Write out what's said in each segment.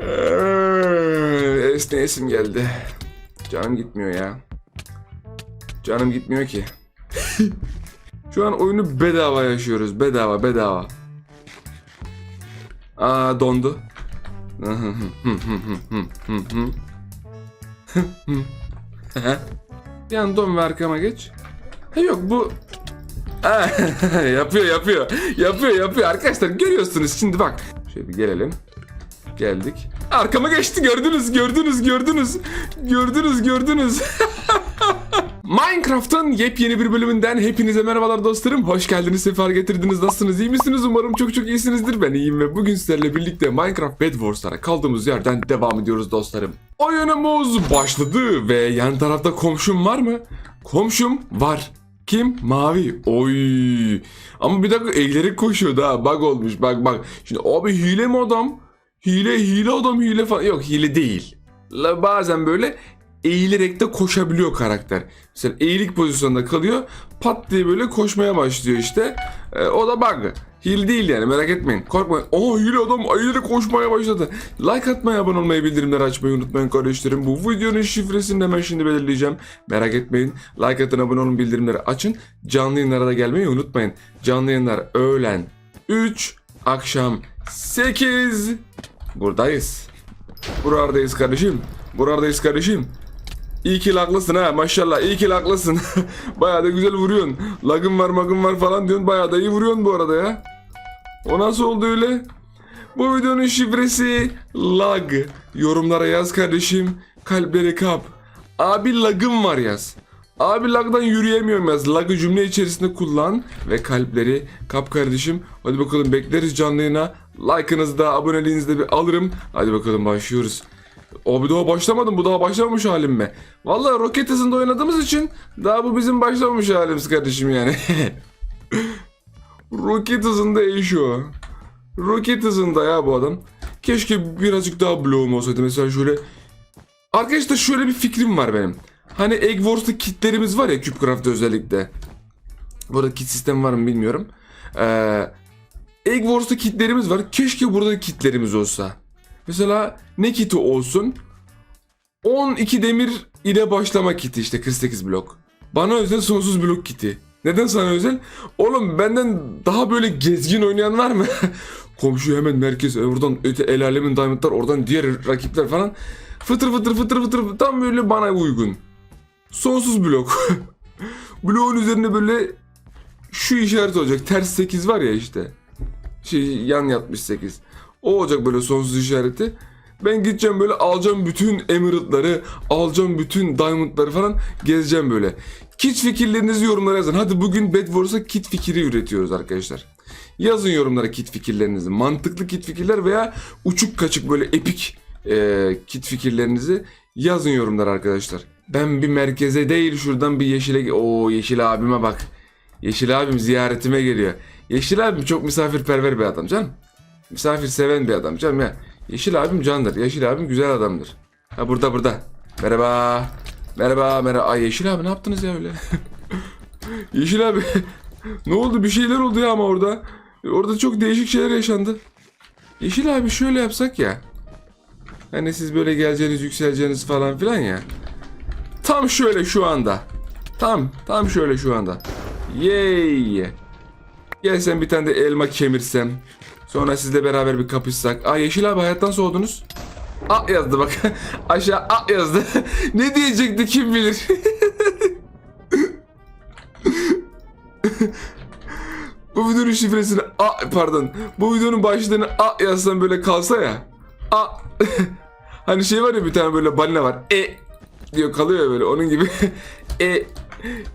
Eee, Esneyesim geldi. Canım gitmiyor ya. Canım gitmiyor ki. Şu an oyunu bedava yaşıyoruz. Bedava bedava. Aa dondu. Bir an don ve arkama geç. Ha yok bu... Yapıyor yapıyor. Yapıyor yapıyor. Arkadaşlar görüyorsunuz şimdi bak. Şöyle bir gelelim. Geldik. Arkama geçti gördünüz gördünüz gördünüz. Gördünüz gördünüz. Minecraft'ın yepyeni bir bölümünden hepinize merhabalar dostlarım. Hoş geldiniz, sefer getirdiniz. Nasılsınız, iyi misiniz? Umarım çok çok iyisinizdir. Ben iyiyim ve bugün sizlerle birlikte Minecraft Bed Wars'lara kaldığımız yerden devam ediyoruz dostlarım. Oyunumuz başladı ve yan tarafta komşum var mı? Komşum var. Kim? Mavi. Oy. Ama bir dakika elleri koşuyordu ha. Bug olmuş. Bak bak. Şimdi abi hile mi adam? Hile hile adam hile falan. Yok hile değil. La, bazen böyle eğilerek de koşabiliyor karakter. Mesela eğilik pozisyonda kalıyor. Pat diye böyle koşmaya başlıyor işte. Ee, o da bug. Hile değil yani merak etmeyin. Korkmayın. Aa hile adam eğilerek koşmaya başladı. Like atmayı, abone olmayı, bildirimleri açmayı unutmayın kardeşlerim. Bu videonun şifresini hemen şimdi belirleyeceğim. Merak etmeyin. Like atın, abone olun, bildirimleri açın. Canlı yayınlara da gelmeyi unutmayın. Canlı yayınlar öğlen 3, akşam 8. Buradayız. Buradayız kardeşim. Buradayız kardeşim. İyi ki laklısın ha maşallah iyi ki laklısın. bayağı da güzel vuruyorsun. Lagım var magım var falan diyorsun bayağı da iyi vuruyorsun bu arada ya. O nasıl oldu öyle? Bu videonun şifresi lag. Yorumlara yaz kardeşim. Kalpleri kap. Abi lagım var yaz. Abi lagdan yürüyemiyorum yaz. Lagı cümle içerisinde kullan ve kalpleri kap kardeşim. Hadi bakalım bekleriz canlı. Like'ınızı da aboneliğinizi de bir alırım. Hadi bakalım başlıyoruz. Abi daha başlamadım. Bu daha başlamamış halim mi? Vallahi roket hızında oynadığımız için daha bu bizim başlamamış halimiz kardeşim yani. roket hızında eşiyor. Roket hızında ya bu adam. Keşke birazcık daha bloğum olsaydı. Mesela şöyle... Arkadaşlar şöyle bir fikrim var benim. Hani Egg Wars'ta kitlerimiz var ya CubeCraft'ta özellikle. Burada kit sistemi var mı bilmiyorum. Ee, Egg Wars'ta kitlerimiz var. Keşke burada da kitlerimiz olsa. Mesela ne kiti olsun? 12 demir ile başlama kiti işte 48 blok. Bana özel sonsuz blok kiti. Neden sana özel? Oğlum benden daha böyle gezgin oynayan var mı? Komşu hemen merkez e, oradan öte el alemin diamondlar oradan diğer rakipler falan. Fıtır fıtır fıtır fıtır tam böyle bana uygun. Sonsuz blok. Bloğun üzerine böyle şu işaret olacak. Ters 8 var ya işte. Şey yan yatmış 8. O olacak böyle sonsuz işareti. Ben gideceğim böyle alacağım bütün emerald'ları, alacağım bütün diamond'ları falan gezeceğim böyle. Kit fikirlerinizi yorumlara yazın. Hadi bugün Bed Wars'a kit fikri üretiyoruz arkadaşlar. Yazın yorumlara kit fikirlerinizi. Mantıklı kit fikirler veya uçuk kaçık böyle epik e, kit fikirlerinizi yazın yorumlara arkadaşlar. Ben bir merkeze değil şuradan bir yeşile... Oo Yeşil abime bak. Yeşil abim ziyaretime geliyor. Yeşil abim çok misafirperver bir adam canım. Misafir seven bir adam canım ya. Yeşil abim candır. Yeşil abim güzel adamdır. Ha burada burada. Merhaba. Merhaba merhaba. Ay Yeşil abi ne yaptınız ya öyle? Yeşil abi. ne oldu? Bir şeyler oldu ya ama orada. Orada çok değişik şeyler yaşandı. Yeşil abi şöyle yapsak ya. Hani siz böyle geleceğiniz yükseleceğiniz falan filan ya. Tam şöyle şu anda. Tam tam şöyle şu anda. Yey. Gel sen bir tane de elma kemirsem. Sonra sizle beraber bir kapışsak. Aa Yeşil abi hayattan soğudunuz. A yazdı bak. Aşağı A yazdı. ne diyecekti kim bilir. Bu videonun şifresini A pardon. Bu videonun başlığını A yazsam böyle kalsa ya. A hani şey var ya bir tane böyle balina var. E diyor kalıyor ya böyle onun gibi. e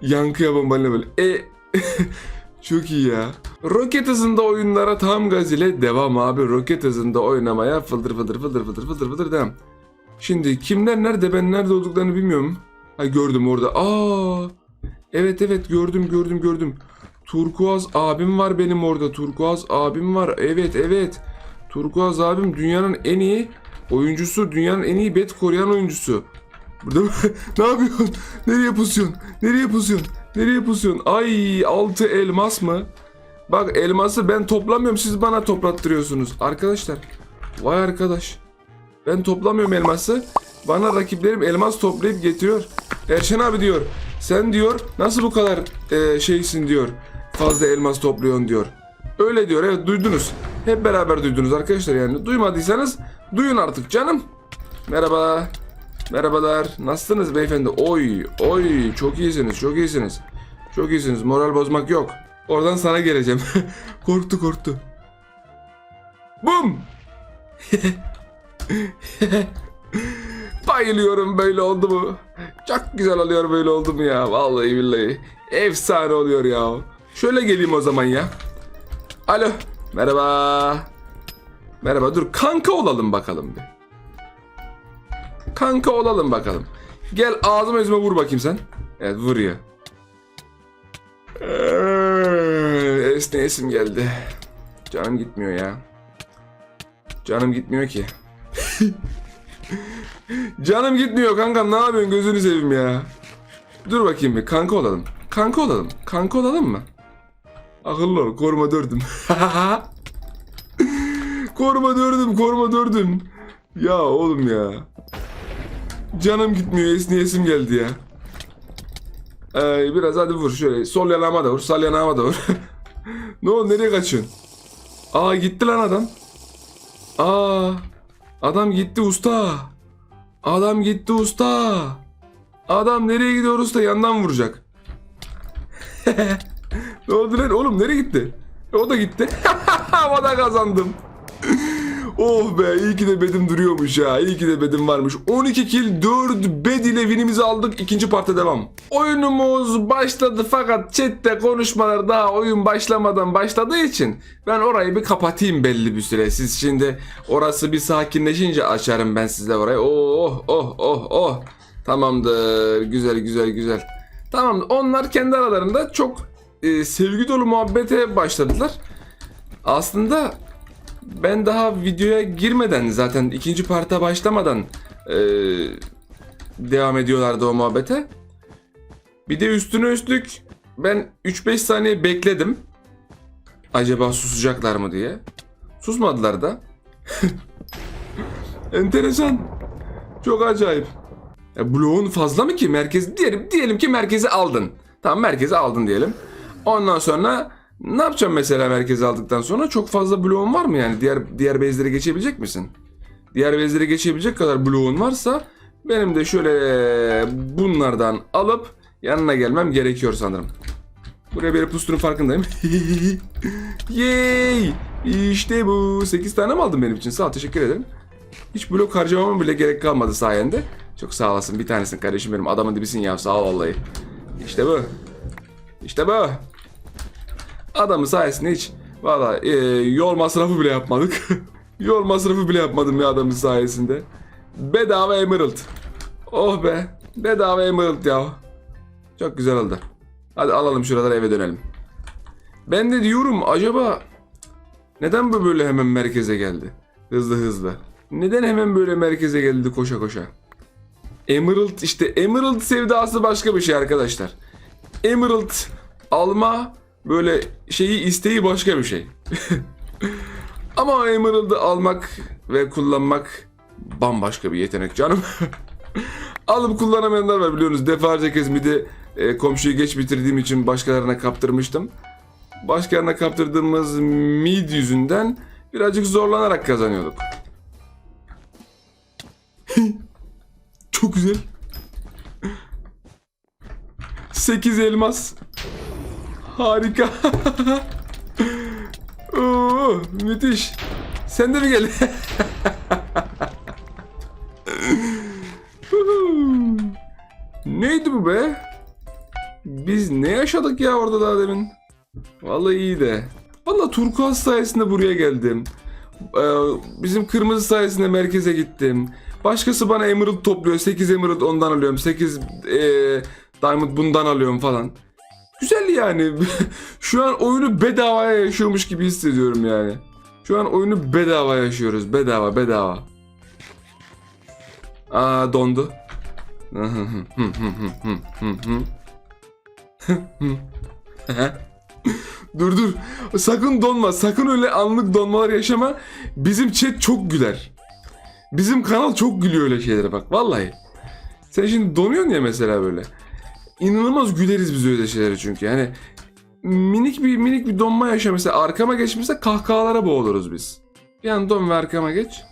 yankı yapan balina böyle. E Çok iyi ya. Roket hızında oyunlara tam gaz ile devam abi. Roket hızında oynamaya fıldır fıldır fıldır fıldır fıldır fıldır devam. Şimdi kimler nerede ben nerede olduklarını bilmiyorum. Ha gördüm orada. Aa. Evet evet gördüm gördüm gördüm. Turkuaz abim var benim orada. Turkuaz abim var. Evet evet. Turkuaz abim dünyanın en iyi oyuncusu. Dünyanın en iyi bet koruyan oyuncusu. Burada ne yapıyorsun? Nereye pusuyorsun? Nereye pusuyorsun? Nereye pusuyorsun? Ay altı elmas mı? Bak elması ben toplamıyorum siz bana toplattırıyorsunuz. Arkadaşlar. Vay arkadaş. Ben toplamıyorum elması. Bana rakiplerim elmas toplayıp getiriyor. Erşen abi diyor. Sen diyor nasıl bu kadar e, şeysin diyor. Fazla elmas topluyorsun diyor. Öyle diyor evet duydunuz. Hep beraber duydunuz arkadaşlar yani. Duymadıysanız duyun artık canım. Merhaba. Merhabalar. Nasılsınız beyefendi? Oy, oy. Çok iyisiniz, çok iyisiniz. Çok iyisiniz. Moral bozmak yok. Oradan sana geleceğim. korktu, korktu. Bum! Bayılıyorum böyle oldu mu? Çok güzel oluyor böyle oldu mu ya? Vallahi billahi. Efsane oluyor ya. Şöyle geleyim o zaman ya. Alo. Merhaba. Merhaba. Dur kanka olalım bakalım bir. Kanka olalım bakalım. Gel ağzıma yüzüme vur bakayım sen. Evet vur ya. Ee, Esneyesim geldi. Canım gitmiyor ya. Canım gitmiyor ki. Canım gitmiyor kankam ne yapıyorsun gözünü seveyim ya. Dur bakayım bir kanka olalım. Kanka olalım. Kanka olalım mı? Akıllı ol koruma dördüm. koruma dördüm koruma dördüm. Ya oğlum ya. Canım gitmiyor esniyesim geldi ya. Ee, biraz hadi vur şöyle sol yanağıma da vur sağ yanağıma da vur. ne oldu nereye kaçıyorsun? Aa gitti lan adam. Aa adam gitti usta. Adam gitti usta. Adam nereye gidiyor usta yandan vuracak. ne oldu lan oğlum nereye gitti? O da gitti. o da kazandım. Oh be iyi ki de bedim duruyormuş ya. İyi ki de bedim varmış. 12 kill 4 bed ile winimizi aldık. İkinci parta devam. Oyunumuz başladı fakat chatte konuşmalar daha oyun başlamadan başladığı için ben orayı bir kapatayım belli bir süre. Siz şimdi orası bir sakinleşince açarım ben size orayı. Oh oh oh oh. Tamamdır. Güzel güzel güzel. Tamam onlar kendi aralarında çok e, sevgi dolu muhabbete başladılar. Aslında ben daha videoya girmeden zaten ikinci parta başlamadan e, devam ediyorlardı o muhabbete. Bir de üstüne üstlük ben 3-5 saniye bekledim. Acaba susacaklar mı diye. Susmadılar da. Enteresan. Çok acayip. Ya bloğun fazla mı ki merkez diyelim diyelim ki merkezi aldın. Tamam merkezi aldın diyelim. Ondan sonra ne yapacağım mesela merkezi aldıktan sonra? Çok fazla bloğun var mı yani? Diğer diğer bezlere geçebilecek misin? Diğer bezlere geçebilecek kadar bloğun varsa benim de şöyle bunlardan alıp yanına gelmem gerekiyor sanırım. Buraya bir pustunun farkındayım. Yay! İşte bu. 8 tane mi aldın benim için? Sağ ol teşekkür ederim. Hiç blok harcamama bile gerek kalmadı sayende. Çok sağ olasın. Bir tanesin kardeşim benim. Adamın dibisin ya. Sağ ol vallahi. İşte bu. İşte bu. Adamın sayesinde hiç valla e, yol masrafı bile yapmadık. yol masrafı bile yapmadım ya adamın sayesinde. Bedava Emerald. Oh be. Bedava Emerald ya. Çok güzel oldu. Hadi alalım şuradan eve dönelim. Ben de diyorum acaba neden bu böyle hemen merkeze geldi? Hızlı hızlı. Neden hemen böyle merkeze geldi koşa koşa? Emerald işte Emerald sevdası başka bir şey arkadaşlar. Emerald alma böyle şeyi isteği başka bir şey. Ama Emerald'ı almak ve kullanmak bambaşka bir yetenek canım. Alıp kullanamayanlar var biliyorsunuz. Defalarca kez midi e, komşuyu geç bitirdiğim için başkalarına kaptırmıştım. Başkalarına kaptırdığımız mid yüzünden birazcık zorlanarak kazanıyorduk. Çok güzel. 8 elmas. Harika. Oo, müthiş. Sen de mi gel? Neydi bu be? Biz ne yaşadık ya orada daha demin? Vallahi iyi de. Vallahi turkuaz sayesinde buraya geldim. Ee, bizim kırmızı sayesinde merkeze gittim. Başkası bana emerald topluyor. 8 emerald ondan alıyorum. 8 e, diamond bundan alıyorum falan. Güzel yani. Şu an oyunu bedavaya yaşıyormuş gibi hissediyorum yani. Şu an oyunu bedava yaşıyoruz. Bedava bedava. Aa dondu. dur dur. Sakın donma. Sakın öyle anlık donmalar yaşama. Bizim chat çok güler. Bizim kanal çok gülüyor öyle şeylere bak vallahi. Sen şimdi donuyorsun ya mesela böyle. İnanılmaz güleriz biz öyle şeylere çünkü. Yani minik bir minik bir donma yaşa mesela arkama geçmişse kahkahalara boğuluruz biz. Bir an don ve arkama geç.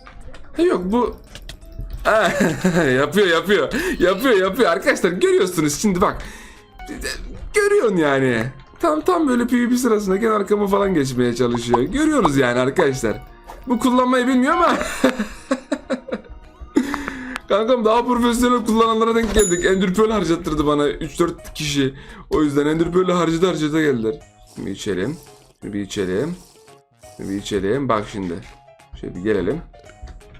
Ha yok bu yapıyor yapıyor. Yapıyor yapıyor arkadaşlar görüyorsunuz şimdi bak. Görüyorsun yani. Tam tam böyle PvP sırasındayken arkama falan geçmeye çalışıyor. Görüyorsunuz yani arkadaşlar. Bu kullanmayı bilmiyor ama Kankam daha profesyonel kullananlara denk geldik. Ender Pearl harcattırdı bana 3-4 kişi. O yüzden Ender Pearl'ü harcadı harcadı geldiler. Bir içelim. Bir içelim. Bir içelim. Bak şimdi. Şöyle bir gelelim.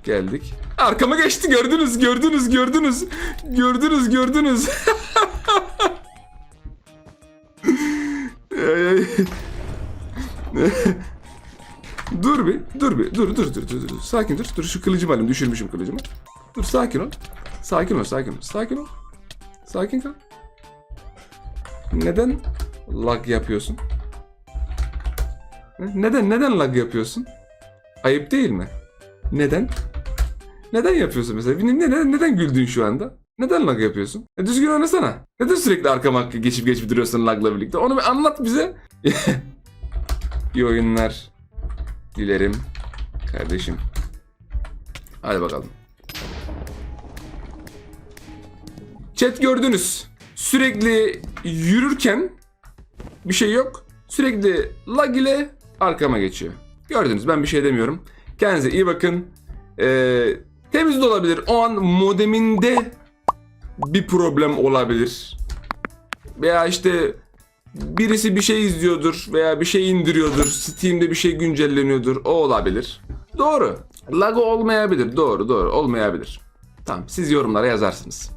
Geldik. Arkama geçti gördünüz gördünüz gördünüz. Gördünüz gördünüz. Ay, ay. dur bir dur bir dur dur dur dur dur. Sakin dur. Dur şu kılıcımı alayım düşürmüşüm kılıcımı. Dur sakin ol. Sakin ol sakin ol. Sakin ol. Sakin kal. Neden lag yapıyorsun? Neden neden lag yapıyorsun? Ayıp değil mi? Neden? Neden yapıyorsun mesela? Ne- Neden, neden güldün şu anda? Neden lag yapıyorsun? E, düzgün oynasana. Neden sürekli arkama geçip geçip duruyorsun lagla birlikte? Onu bir anlat bize. İyi oyunlar dilerim kardeşim. Hadi bakalım. Chat gördünüz. Sürekli yürürken bir şey yok. Sürekli lag ile arkama geçiyor. Gördünüz ben bir şey demiyorum. Kendinize iyi bakın. Ee, temiz de olabilir. O an modeminde bir problem olabilir. Veya işte birisi bir şey izliyordur veya bir şey indiriyordur. Steam'de bir şey güncelleniyordur. O olabilir. Doğru. Lag olmayabilir. Doğru doğru olmayabilir. Tamam siz yorumlara yazarsınız.